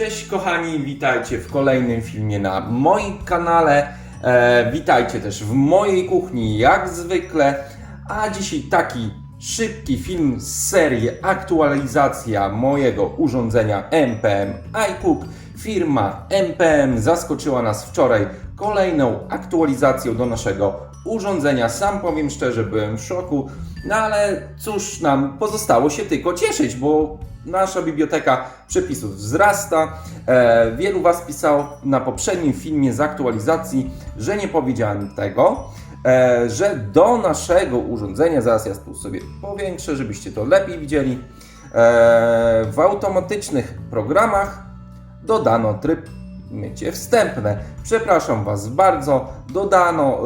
Cześć kochani, witajcie w kolejnym filmie na moim kanale. E, witajcie też w mojej kuchni, jak zwykle. A dzisiaj taki szybki film z serii aktualizacja mojego urządzenia MPM iCook. Firma MPM zaskoczyła nas wczoraj kolejną aktualizacją do naszego urządzenia. Sam powiem szczerze, byłem w szoku, no ale cóż nam pozostało się tylko cieszyć, bo nasza biblioteka przepisów wzrasta. E, wielu Was pisało na poprzednim filmie z aktualizacji, że nie powiedziałem tego, e, że do naszego urządzenia, zaraz ja sobie powiększę, żebyście to lepiej widzieli, e, w automatycznych programach dodano tryb mycie wstępne. Przepraszam Was bardzo, dodano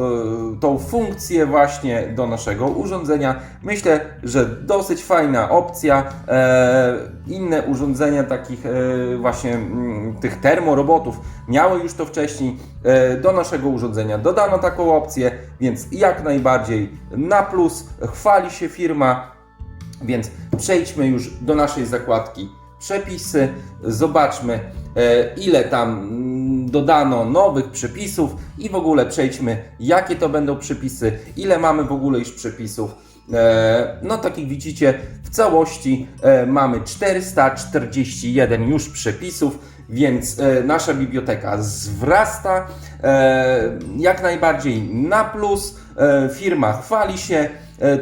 y, tą funkcję właśnie do naszego urządzenia. Myślę, że dosyć fajna opcja. E, inne urządzenia takich e, właśnie mm, tych termorobotów miały już to wcześniej. E, do naszego urządzenia dodano taką opcję, więc jak najbardziej na plus chwali się firma. Więc przejdźmy już do naszej zakładki przepisy, zobaczmy e, ile tam mm, dodano nowych przepisów i w ogóle przejdźmy jakie to będą przepisy, ile mamy w ogóle już przepisów. E, No tak jak widzicie w całości e, mamy 441 już przepisów, więc nasza biblioteka wzrasta e, jak najbardziej na plus. Firma chwali się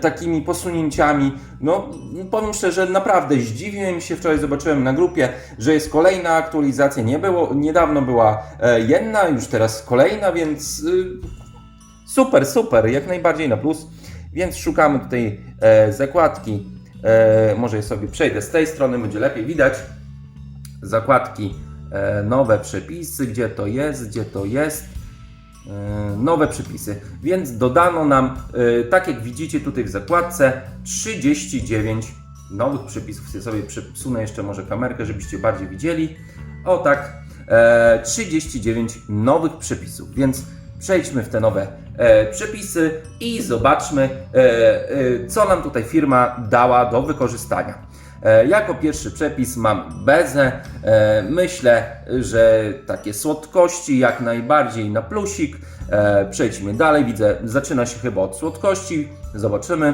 takimi posunięciami. No, powiem szczerze, naprawdę zdziwiłem się wczoraj, zobaczyłem na grupie, że jest kolejna aktualizacja. Nie było, niedawno była e, jedna, już teraz kolejna, więc y, super, super, jak najbardziej na plus. Więc szukamy tutaj e, zakładki. E, może sobie przejdę z tej strony, będzie lepiej widać. Zakładki, e, nowe przepisy, gdzie to jest, gdzie to jest. E, nowe przepisy. Więc dodano nam, e, tak jak widzicie tutaj w zakładce, 39 nowych przepisów. Sobie przesunę jeszcze może kamerkę, żebyście bardziej widzieli. O tak, e, 39 nowych przepisów. Więc przejdźmy w te nowe e, przepisy i zobaczmy, e, e, co nam tutaj firma dała do wykorzystania. E, Jako pierwszy przepis mam bezę. E, Myślę, że takie słodkości jak najbardziej na plusik. E, Przejdźmy dalej. Widzę, zaczyna się chyba od słodkości. Zobaczymy.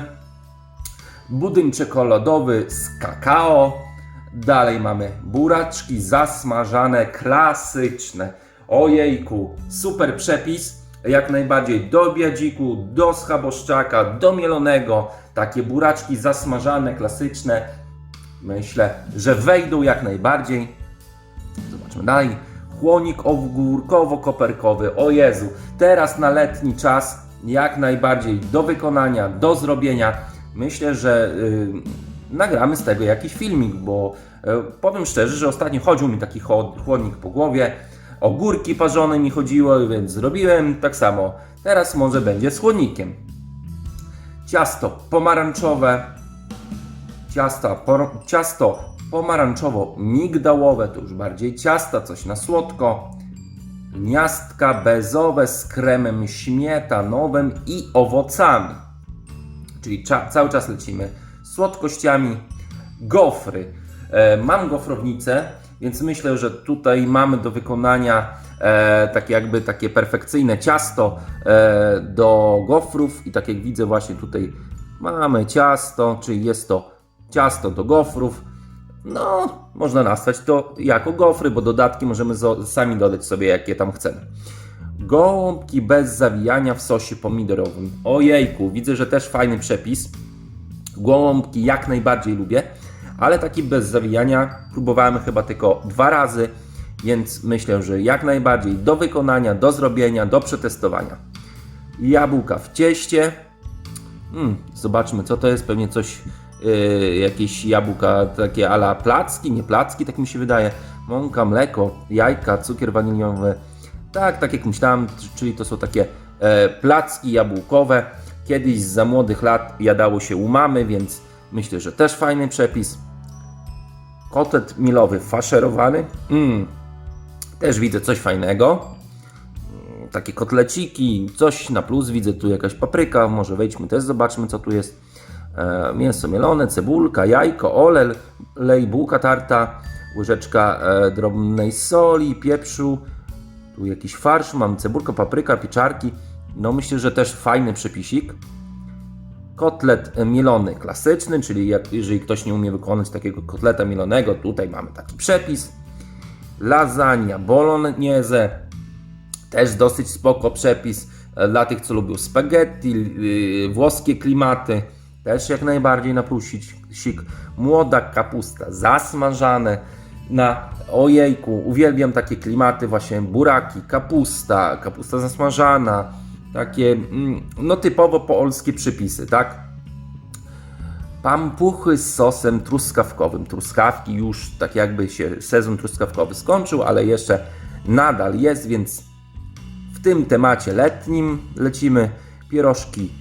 Budyń czekoladowy z kakao. Dalej mamy buraczki zasmażane, klasyczne. Ojejku, super przepis. Jak najbardziej do biadziku, do schaboszczaka, do mielonego. Takie buraczki zasmażane, klasyczne. Myślę, że wejdą jak najbardziej. Zobaczmy dalej. Chłonik ogórkowo-koperkowy. O Jezu, teraz na letni czas jak najbardziej do wykonania, do zrobienia. Myślę, że y, nagramy z tego jakiś filmik, bo y, powiem szczerze, że ostatnio chodził mi taki chłodnik po głowie. Ogórki parzone mi chodziło, więc zrobiłem tak samo. Teraz może będzie z chłodnikiem. Ciasto pomarańczowe, ciasta, por, ciasto pomarańczowo-migdałowe, to już bardziej ciasta, coś na słodko. Miastka bezowe z kremem śmietanowym i owocami. Czyli cza, cały czas lecimy słodkościami. Gofry. E, mam gofrownicę, więc myślę, że tutaj mamy do wykonania e, takie jakby takie perfekcyjne ciasto e, do gofrów i tak jak widzę właśnie tutaj mamy ciasto, czyli jest to ciasto do gofrów. No, można nazwać to jako gofry, bo dodatki możemy sami dodać sobie jakie tam chcemy. Gołąbki bez zawijania w sosie pomidorowym. Ojejku, widzę, że też fajny przepis. Gołąbki jak najbardziej lubię, ale taki bez zawijania próbowałem chyba tylko dwa razy, więc myślę, że jak najbardziej do wykonania, do zrobienia, do przetestowania. Jabłka w cieście. Mm, zobaczmy, co to jest. Pewnie coś, yy, jakieś jabłka takie ala placki, nie placki, tak mi się wydaje. Mąka, mleko, jajka, cukier waniliowy. Tak, tak jak myślałem, czyli to są takie e, placki jabłkowe. Kiedyś za młodych lat jadało się u mamy, więc myślę, że też fajny przepis. Kotlet milowy faszerowany. Mm, też widzę coś fajnego takie kotleciki, coś na plus, widzę tu jakaś papryka, może wejdźmy też, zobaczmy co tu jest. E, mięso mielone, cebulka, jajko, olej, lej, bułka tarta, łyżeczka e, drobnej soli, pieprzu, tu jakiś farsz, mam cebulkę, papryka, pieczarki. No myślę, że też fajny przepisik. Kotlet mielony klasyczny, czyli jak, jeżeli ktoś nie umie wykonać takiego kotleta mielonego, tutaj mamy taki przepis. Lasagna bolognese, też dosyć spoko przepis e, dla tych, co lubią spaghetti, yy, włoskie klimaty, też jak najbardziej na plusik. Młoda kapusta zasmażane na ojejku, uwielbiam takie klimaty właśnie buraki, kapusta, kapusta zasmażana, takie mm, no typowo polskie przepisy, tak? Pampuchy z sosem truskawkowym. Truskawki już tak jakby się sezon truskawkowy skończył, ale jeszcze nadal jest, więc w tym temacie letnim lecimy pierożki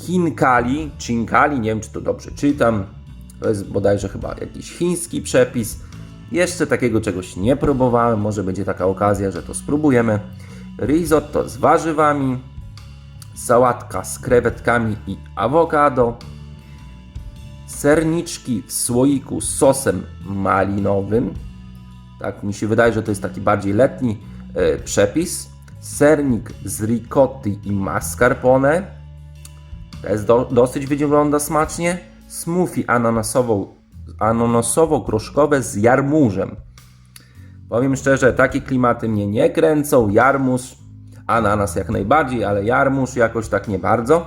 Chinkali, Chinkali, nie wiem czy to dobrze czytam, to jest bodajże chyba jakiś chiński przepis. Jeszcze takiego czegoś nie próbowałem, może będzie taka okazja, że to spróbujemy. Risotto z warzywami, sałatka z krewetkami i awokado, serniczki w słoiku z sosem malinowym. Tak mi się wydaje, że to jest taki bardziej letni e, przepis. Sernik z ricotty i mascarpone. Jest do, dosyć wygląda smacznie. Smoothie ananasową, ananasowo-groszkowe z jarmużem. Powiem szczerze, takie klimaty mnie nie kręcą. Jarmuż, ananas jak najbardziej, ale jarmuż jakoś tak nie bardzo.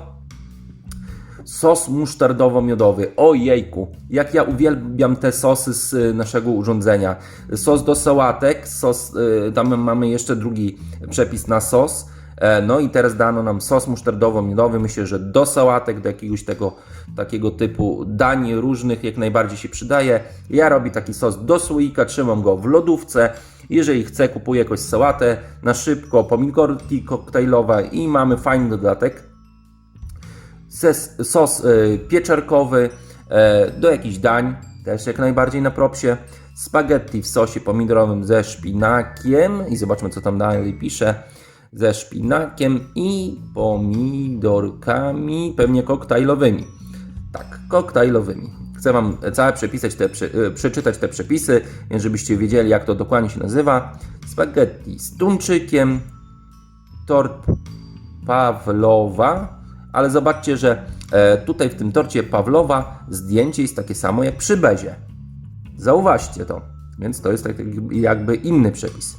Sos musztardowo-miodowy. Ojejku, jak ja uwielbiam te sosy z y, naszego urządzenia. Sos do sałatek, sos, y, tam mamy jeszcze drugi przepis na sos. E, No i teraz dano nam sos musztardowo-miodowy. Myślę, że do sałatek, do jakiegoś tego takiego typu dań różnych jak najbardziej się przydaje. Ja robię taki sos do słoika, trzymam go w lodówce. Jeżeli chcę, kupuję jakąś sałatę na szybko, pomidorki koktajlowe i mamy fajny dodatek ses, sos y, pieczarkowy e, do jakichś dań, też jak najbardziej na propsie. Spaghetti w sosie pomidorowym ze szpinakiem i zobaczmy co tam dalej pisze. Ze szpinakiem i pomidorkami, pewnie koktajlowymi. Tak, koktajlowymi. Chcę Wam całe przepisać te, y, przeczytać te przepisy, więc żebyście wiedzieli jak to dokładnie się nazywa. Spaghetti z tuńczykiem, tort Pawlowa, ale zobaczcie, że e, tutaj w tym torcie Pawlowa zdjęcie jest takie samo jak przy Bezie. Zauważcie to. Więc to jest tak jakby inny przepis.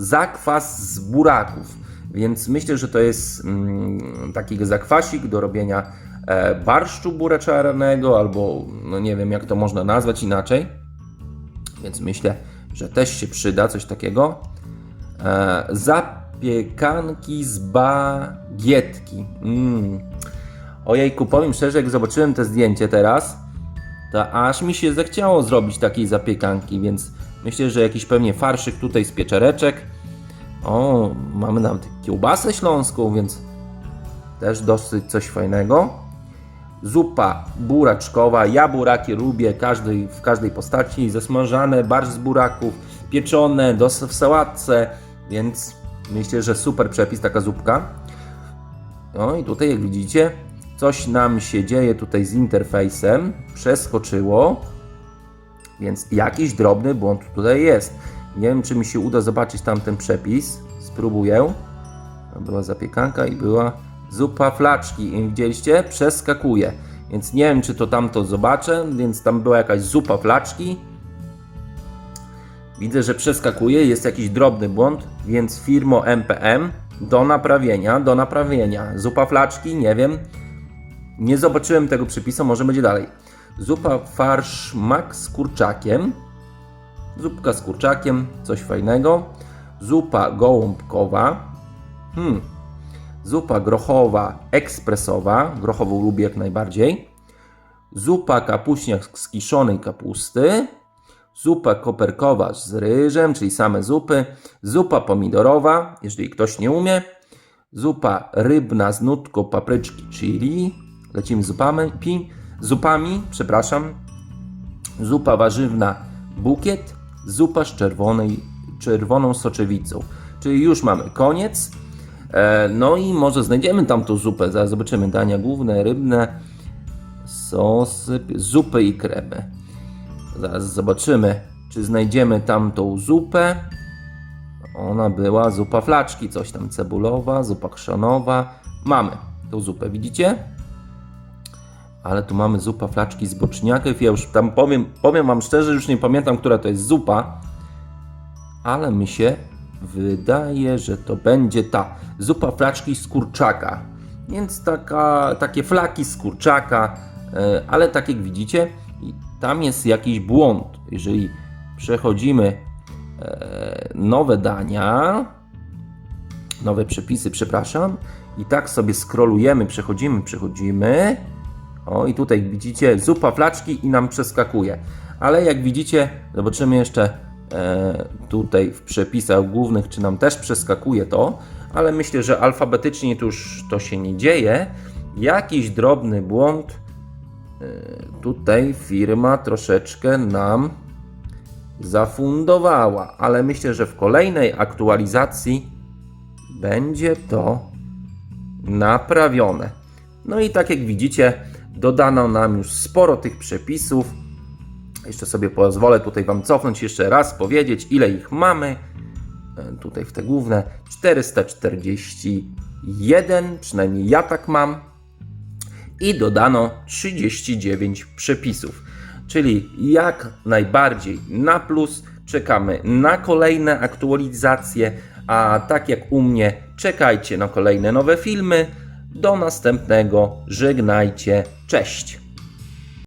Zakwas z buraków. Więc myślę, że to jest mm, taki zakwasik do robienia e, barszczu buraczarnego, albo no nie wiem jak to można nazwać inaczej. Więc myślę, że też się przyda coś takiego. E, zapiekanki z bagietki. Mm. Ojejku, powiem szczerze, jak zobaczyłem te zdjęcie teraz, to aż mi się zechciało zrobić takiej zapiekanki, więc myślę, że jakiś pewnie farszyk tutaj z pieczareczek. O, mamy nawet kiełbasę śląską, więc też dosyć coś fajnego. Zupa buraczkowa. Ja buraki lubię każdej, w każdej postaci. Zasmażane, barsz z buraków, pieczone, dos w sałatce, więc myślę, że super przepis taka zupka. No i tutaj jak widzicie, coś nam się dzieje tutaj z interfejsem. Przeskoczyło, więc jakiś drobny błąd tutaj jest. Nie wiem, czy mi się uda zobaczyć tamten przepis. Spróbuję. Była zapiekanka i była zupa flaczki. I widzieliście? Przeskakuje. Więc nie wiem, czy to tamto zobaczę, więc tam była jakaś zupa flaczki. Widzę, że przeskakuje, jest jakiś drobny błąd, więc firmo MPM do naprawienia, do naprawienia. Zupa flaczki, nie wiem. Nie zobaczyłem tego przepisu, może będzie dalej. Zupa farsz mak z kurczakiem. Zupka z kurczakiem, coś fajnego. Zupa gołąbkowa. Hmm. Zupa grochowa ekspresowa. Grochową lubię jak najbardziej. Zupa kapuśniak z kiszonej kapusty. Zupa koperkowa z ryżem, czyli same zupy. Zupa pomidorowa, jeżeli ktoś nie umie. Zupa rybna z nutką papryczki chili. Lecimy z zupami. Zupami, przepraszam. Zupa warzywna bukiet. Zupa z czerwonej, czerwoną soczewicą. Czyli już mamy koniec. E, no i może znajdziemy tam tą zupę. Zaraz zobaczymy. Dania główne, rybne, sosy, zupy i kremy. Zaraz zobaczymy. czy znajdziemy tamtą zupę. Ona była zupa flaczki, coś tam cebulowa, zupa chrzanowa. Mamy tą zupę, widzicie? Ale tu mamy zupa flaczki z boczniaków. Ja już tam powiem, powiem Wam szczerze, już nie pamiętam, która to jest zupa, ale mi się wydaje, że to będzie ta zupa flaczki z kurczaka. Więc taka, takie flaki z kurczaka, e, ale tak jak widzicie, tam jest jakiś błąd. Jeżeli przechodzimy e, nowe dania, nowe przepisy, przepraszam, i tak sobie scrollujemy, przechodzimy, przechodzimy. O, i tutaj widzicie zupa flaczki i nam przeskakuje. Ale jak widzicie, zobaczymy jeszcze e, tutaj w przepisach głównych, czy nam też przeskakuje to, ale myślę, że alfabetycznie to już to się nie dzieje. Jakiś drobny błąd e, tutaj firma troszeczkę nam zafundowała, ale myślę, że w kolejnej aktualizacji będzie to naprawione. No i tak jak widzicie, dodano nam już sporo tych przepisów. Jeszcze sobie pozwolę tutaj Wam cofnąć jeszcze raz, powiedzieć ile ich mamy. E, Tutaj w te główne 441, przynajmniej ja tak mam. I dodano 39 przepisów. Czyli jak najbardziej na plus. Czekamy na kolejne aktualizacje, a tak jak u mnie, czekajcie na kolejne nowe filmy. Do następnego, żegnajcie, cześć.